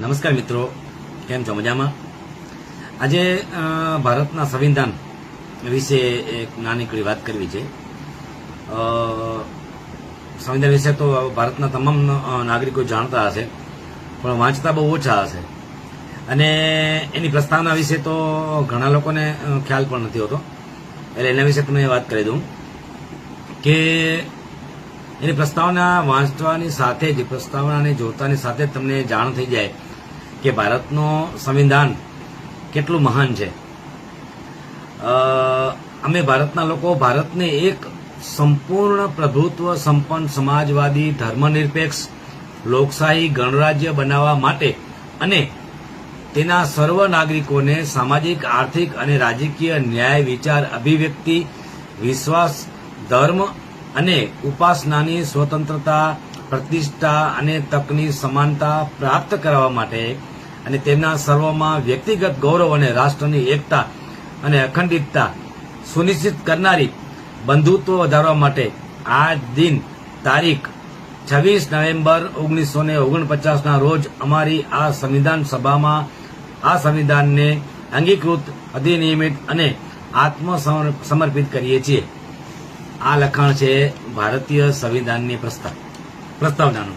નમસ્કાર મિત્રો, કેમ છો? મજામાં? આજે ભારતના સંવિધાન વિશે એક નાનીકડી વાત કરવી છે. સંવિધાન વિશે તો ભારતના તમામ નાગરિકો જાણતા હશે, પણ વાંચતા બહુ ઓછા હશે. અને એની પ્રસ્તાવના વિશે તો ઘણા લોકોને ખ્યાલ પણ નથી હોતો. એટલે એના વિશે તમને વાત કરી દઉં કે એની પ્રસ્તાવના વાંચવાની સાથે જ પ્રસ્તાવનાને જોતાની સાથે તમને જાણ થઈ જાય કે ભારતનો સંવિધાન કેટલું મહાન છે. અમે ભારતના લોકો ભારતને એક સંપૂર્ણ પ્રભુત્વ, સંપન્ન સમાજવાદી, ધર્મનિરપેક્ષ, લોકશાહી ગણરાજ્ય બનાવવા માટે અને તેના સર્વ નાગરિકોને સામાજિક, આર્થિક અને રાજકીય ન્યાય, વિચાર, અભિવ્યક્તિ, વિશ્વાસ, ધર્મ અને ઉપાસનાની સ્વતંત્રતા, પ્રતિષ્ઠા અને તકની સમાનતા પ્રાપ્ત કરવા માટે અને તેમના સર્વમાં વ્યક્તિગત ગૌરવ અને રાષ્ટ્રની એકતા અને અખંડિતતા સુનિશ્ચિત કરનારી બંધુત્વ વધારવા માટે આ દિન તારીખ છવ્વીસ નવેમ્બર ઓગણીસો ને ઓગણપચાસના રોજ અમારી આ સંવિધાન સભામાં આ સંવિધાનને અંગીકૃત, અધિનિયમિત અને આત્મ સમર્પિત કરીએ છીએ. આ લખાણ છે ભારતીય સંવિધાનની પ્રસ્તાવ પ્રસ્તાવનાનું.